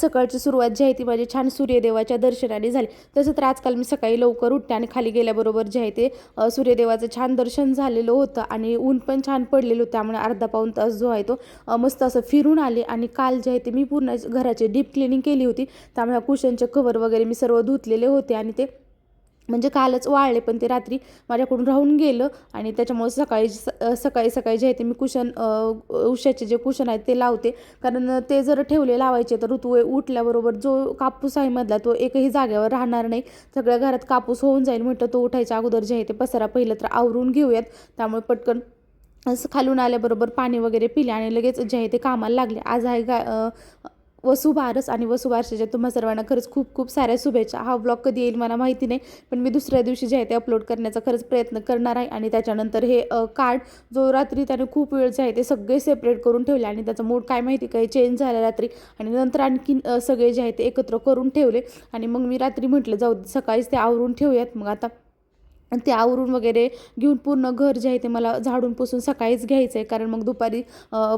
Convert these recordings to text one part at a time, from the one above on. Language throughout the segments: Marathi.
आज सकाळची सुरुवात जी आहे ती माझी छान सूर्यदेवाच्या दर्शनाने झाली. तसं तर आजकाल मी सकाळी लवकर उठते आणि खाली गेल्याबरोबर जे आहे ते सूर्यदेवाचं छान दर्शन झालेलं होतं आणि ऊन पण छान पडलेलं होतं. त्यामुळे अर्धा पाऊण तास जो आहे तो मस्त असं फिरून आले आणि काल जे आहे ते मी पूर्ण घराची डीप क्लिनिंग केली होती. त्यामुळे कुशनचे कवर वगैरे मी सर्व धुतलेले होते आणि ते म्हणजे कालच वाळले पण ते रात्री माझ्याकडून राहून गेलं आणि त्याच्यामुळे सकाळी स- सकाळी सकाळी जे आहे ते मी कुशन उशाचे जे कुशन आहेत ते लावते. कारण ते जर ठेवले लावायचे तर ऋतू उठल्याबरोबर जो कापूस आहे मधला तो एकही जागेवर राहणार नाही. सगळ्या घरात कापूस होऊन जाईल म्हटलं तो उठायच्या अगोदर जे आहे ते पसारा पहिलं तर आवरून घेऊयात. त्यामुळे पटकन असं खालून आल्याबरोबर पाणी वगैरे पिले आणि लगेच जे आहे ते कामाला लागले. आज आहे गा वसुबारस आणि वसुबारसाच्या तुम्हा सर्वांना खरंच खूप खूप साऱ्या शुभेच्छा. हा ब्लॉग कधी येईल मला माहिती नाही पण मी दुसऱ्या दिवशी जे आहे ते अपलोड करण्याचा खरंच प्रयत्न करणार आहे आणि त्याच्यानंतर हे कार्ड जो रात्री त्याने खूप वेळ जे आहे ते सगळे सेपरेट करून ठेवले आणि त्याचा मूड काय माहिती काही चेंज झाला रात्री आणि नंतर आणखीन सगळे जे आहे ते एकत्र करून ठेवले. आणि मग मी रात्री म्हटलं जाऊ दे, सकाळीच ते आवरून ठेवूयात. मग आता ते आवरून वगैरे घेऊन पूर्ण घर जे आहे ते मला झाडून पुसून सकाळीच घ्यायचं आहे. कारण मग दुपारी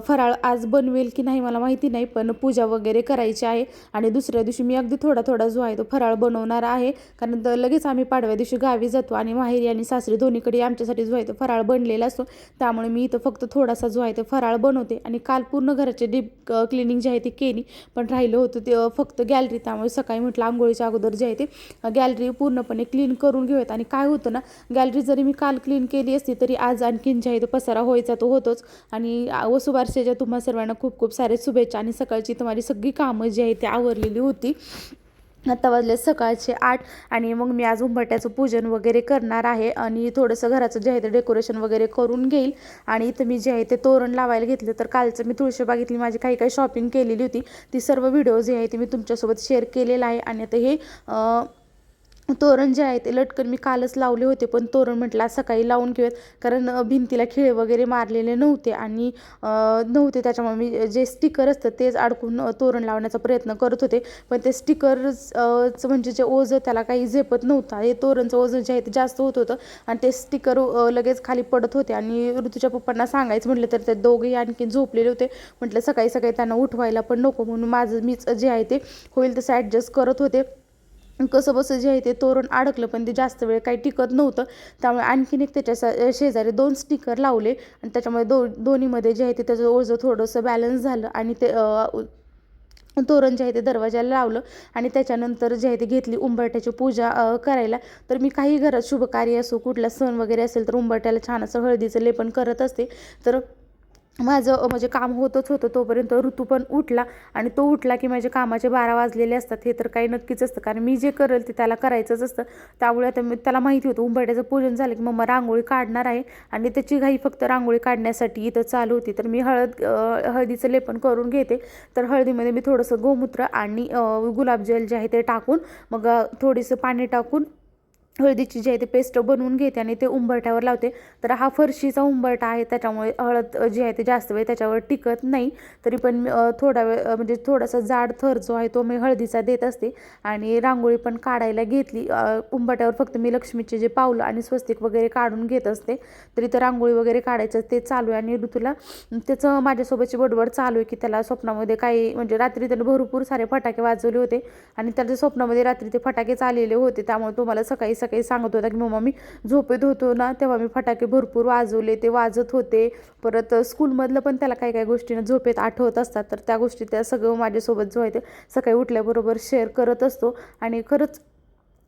फराळ आज बनवेल की नाही मला माहिती नाही पण पूजा वगैरे करायची आहे. आणि दुसऱ्या दिवशी मी अगदी थोडा थोडा जो आहे तो फराळ बनवणार आहे. कारण लगेच आम्ही पाडव्या दिवशी गावी जातो आणि माहेरी आणि सासरी दोन्हीकडे आमच्यासाठी जो आहे तो फराळ बनलेला असतो. त्यामुळे मी इथं फक्त थोडासा जो आहे तो फराळ बनवते. आणि काल पूर्ण घराचे डीप क्लिनिंग जे आहे ते केली. पण राहिलं होतं ते फक्त गॅलरी. त्यामुळे सकाळी म्हटलं आंघोळीच्या अगोदर जे आहे ते गॅलरी पूर्णपणे क्लीन करून घेऊयात. आणि काय होतं ना गॅलरी जरी मी काल क्लीन केली असती तरी आज आणखीन ज्या इथं पसारा व्हायचा तो होतोच. आणि आ, वसुबारसेच्या तुम्हा सर्वांना खूप खूप सारे शुभेच्छा आणि सकाळची तुम्हाला सगळी कामं जी आहे ती आवरलेली होती. आता वाजले सकाळचे आठ आणि मग मी आज उंबरट्याचं पूजन वगैरे करणार आहे आणि थोडंसं घराचं जे आहे ते डेकोरेशन वगैरे करून घेईल. आणि इथं मी जे आहे ते तोरण लावायला घेतलं तर कालचं मी तुळशीबागेतली माझी काही काही शॉपिंग केलेली होती. ती सर्व व्हिडिओ जे आहे ते मी तुमच्यासोबत शेअर केलेला आहे. आणि आता हे तोरण जे आहे ते लटकन मी कालच लावले होते पण तोरण म्हटलं सकाळी लावून घेऊयात. कारण भिंतीला खिळे वगैरे मारलेले नव्हते आणि नव्हते. त्याच्यामुळे मी जे स्टिकर असतं तेच अडकून तोरण लावण्याचा प्रयत्न करत होते. पण ते स्टिकरचं म्हणजे जे ओझं त्याला काही झेपत नव्हतं. हे तोरणचं ओझं जे आहे ते जास्त होत होतं आणि ते स्टिकर लगेच खाली पडत होते आणि ऋतूच्या पप्पांना सांगायचं म्हटलं तर ते दोघेही आणखी झोपलेले होते. म्हटलं सकाळी सकाळी त्यांना उठवायला पण नको म्हणून माझं मीच जे आहे ते होईल तसं ॲडजस्ट करत होते. कसं बसं जे आहे ते तोरण अडकलं पण ते जास्त वेळ काही टिकत नव्हतं. त्यामुळे आणखीन एक त्याच्या शेजारी दोन स्टिकर लावले आणि त्याच्यामुळे दो दोन्हीमध्ये जे आहे ते त्याचं ओझं थोडंसं बॅलन्स झालं आणि ते तोरण जे आहे ते दरवाजाला लावलं आणि त्याच्यानंतर जे आहे ते घेतली उंबरट्याची पूजा करायला. तर मी काही घरात शुभकार्य असो कुठला सण वगैरे असेल तर उंबरट्याला छान असं हळदीचं लेपन करत असते. तर माझं म्हणजे काम होतच होतं तोपर्यंत ऋतू पण उठला आणि तो उठला की माझे कामाचे बारा वाजलेले असतात. हे तर काही नक्कीच असतं. कारण मी जे करेल ते त्याला करायचंच असतं. त्यामुळे आता मी त्याला माहिती होतं उंबरट्याचं पूजन झालं की मम्मा रांगोळी काढणार आहे आणि त्याची घाई फक्त रांगोळी काढण्यासाठी इथं चालू होती. तर मी हळद हळदीचं लेपन करून घेते. तर हळदीमध्ये मी थोडंसं गोमूत्र आणि गुलाबजल जे आहे ते टाकून मग थोडंसं थोडीसं पाणी टाकून हळदीची जी आहे ते पेस्ट बनवून घेते आणि ते उंबरठ्यावर लावते. तर हा फरशीचा उंबरठा आहे त्याच्यामुळे हळद जी आहे ते जास्त वेळ त्याच्यावर टिकत नाही. तरी पण थोडा वेळ म्हणजे थोडासा जाड थर जो आहे तो मी हळदीचा देत असते. आणि रांगोळी पण काढायला घेतली. उंबरठ्यावर फक्त मी लक्ष्मीचे जे पावलं आणि स्वस्तिक वगैरे काढून घेत असते. तरी तर रांगोळी वगैरे काढायचं ते चालू आहे. आणि ऋतूला त्याचं माझ्यासोबतची बडबड चालू आहे की त्याला स्वप्नामध्ये काही म्हणजे रात्री त्याने भरपूर सारे फटाके वाजवले होते. आणि त्याच्या स्वप्नामध्ये रात्री ते फटाकेच आलेले होते त्यामुळे तुम्हाला सकाळी सकाळी सांगत होता की मम्मा मी झोपेत होतो ना तेव्हा मी फटाके भरपूर वाजवले ते वाजत होते. परत स्कूलमधलं पण त्याला काही काही गोष्टीनं झोपेत आठवत असतात तर त्या गोष्टी त्या सगळं माझ्यासोबत जो आहे ते सकाळी उठल्याबरोबर शेअर करत असतो. आणि खरंच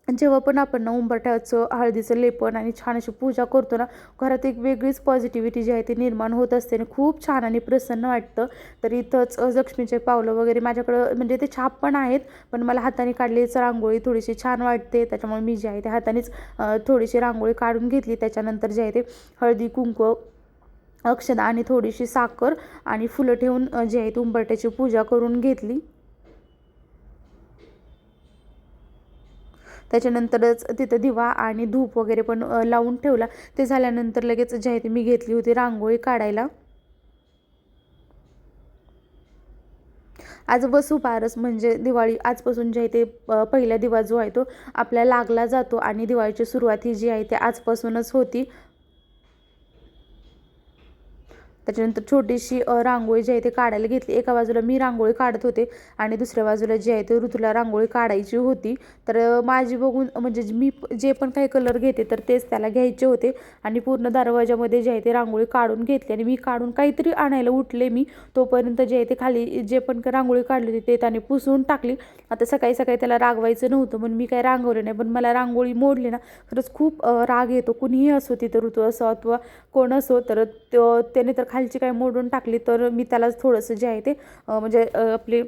जेव्हा पण आपण ना उंबरठ्याचं हळदीचं लेपन आणि छान अशी पूजा करतो ना घरात एक वेगळीच पॉझिटिव्हिटी जी आहे ती निर्माण होत असते आणि खूप छान आणि प्रसन्न वाटतं. तर इथंच लक्ष्मीचे पावलं वगैरे माझ्याकडं म्हणजे ते छाप पण आहेत पण मला हाताने काढलेच रांगोळी थोडीशी छान वाटते. त्याच्यामुळे मी जी आहे ते हातानेच थोडीशी रांगोळी काढून घेतली. त्याच्यानंतर जे आहे ते हळदी कुंकू अक्षदा आणि थोडीशी साखर आणि फुलं ठेवून जे आहे ते उंबरट्याची पूजा करून घेतली. त्याच्यानंतरच तिथं दिवा आणि धूप वगैरे पण लावून ठेवला. ते झाल्यानंतर लगेच जे आहे ते मी घेतली होती रांगोळी काढायला. आज वसुबारस म्हणजे दिवाळी. आजपासून जे आहे ते पहिला दिवा जो आहे तो आपल्या लागला जातो आणि दिवाळीची सुरुवात ही जी आहे ते आजपासूनच होती. त्याच्यानंतर छोटीशी रांगोळी जी आहे ते काढायला घेतली. एका बाजूला मी रांगोळी काढत होते आणि दुसऱ्या बाजूला जी आहे ते ऋतूला रांगोळी काढायची होती. तर माझी बघून म्हणजे मी जे पण काही कलर घेते तर तेच त्याला घ्यायचे होते आणि पूर्ण दरवाजामध्ये जे आहे ते रांगोळी काढून घेतली आणि मी काढून काहीतरी आणायला उठले मी. तोपर्यंत जे आहे ते खाली जे पण रांगोळी काढली होती ते त्याने पुसून टाकली. आता सकाळी सकाळी त्याला रागवायचं नव्हतं म्हणून मी काही रांगवले नाही. पण मला रांगोळी मोडली ना खरंच खूप राग येतो. कुणीही असो तिथं ऋतू असो अथवा कोण असो तर तो त्याने तर खालची काय मोडून टाकली तर मी त्याला थोडंसं जे आहे ते म्हणजे आपली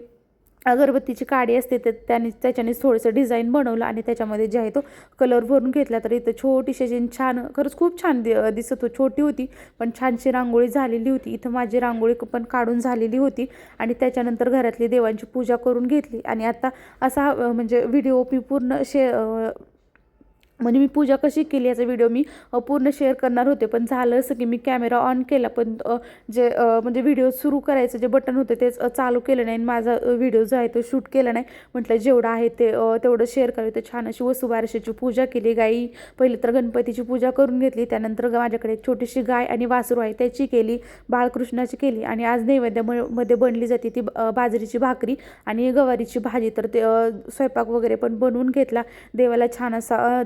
अगरबत्तीची काडी असते तर त्याने त्याच्याने थोडंसं डिझाईन बनवलं आणि त्याच्यामध्ये जे आहे तो कलर भरून घेतला. तर इथं छोटीशी जी छान खरंच खूप छान दि दिसत हो छोटी होती पण छानशी रांगोळी झालेली होती. इथं माझी रांगोळी पण काढून झालेली होती आणि त्याच्यानंतर घरातली देवांची पूजा करून घेतली. आणि आता असा म्हणजे व्हिडिओ मी पूर्ण शे म्हणजे मी पूजा कशी केली याचा व्हिडिओ मी पूर्ण शेअर करणार होते. पण झालं असं की मी कॅमेरा ऑन केला पण जे म्हणजे व्हिडिओ सुरू करायचं जे बटन होते तेच चालू केलं नाही. आणि माझा व्हिडिओ जो आहे तो शूट केला नाही. म्हटलं जेवढं आहे ते तेवढं शेअर करावे ते छान अशी वसुबारशाची पूजा केली. गाई पहिले तर गणपतीची पूजा करून घेतली. त्यानंतर माझ्याकडे एक छोटीशी गाय आणि वासरू आहे त्याची केली. बाळकृष्णाची केली. आणि आज नैवेद्यामध्ये बनली जाते ती बाजरीची भाकरी आणि गवारीची भाजी. तर ते स्वयंपाक वगैरे पण बनवून घेतला. देवाला छान असा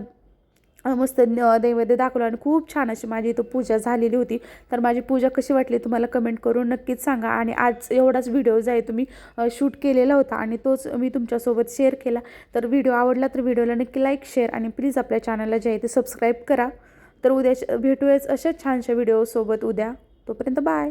मस्त न- नैवेद्य दाखवलं आणि खूप छान अशी माझी इथं पूजा झालेली होती. तर माझी पूजा कशी वाटली तुम्हाला कमेंट करून नक्कीच सांगा. आणि आज एवढाच व्हिडिओ जो आहे तुम्ही शूट केलेला होता आणि तोच मी तुमच्यासोबत शेअर केला. तर व्हिडिओ आवडला तर व्हिडिओला नक्की लाईक शेअर आणि प्लीज आपल्या चॅनलला जे आहे ते सबस्क्राईब करा. तर उद्या भेटूयाच अशाच छानशा व्हिडिओसोबत उद्या. तोपर्यंत बाय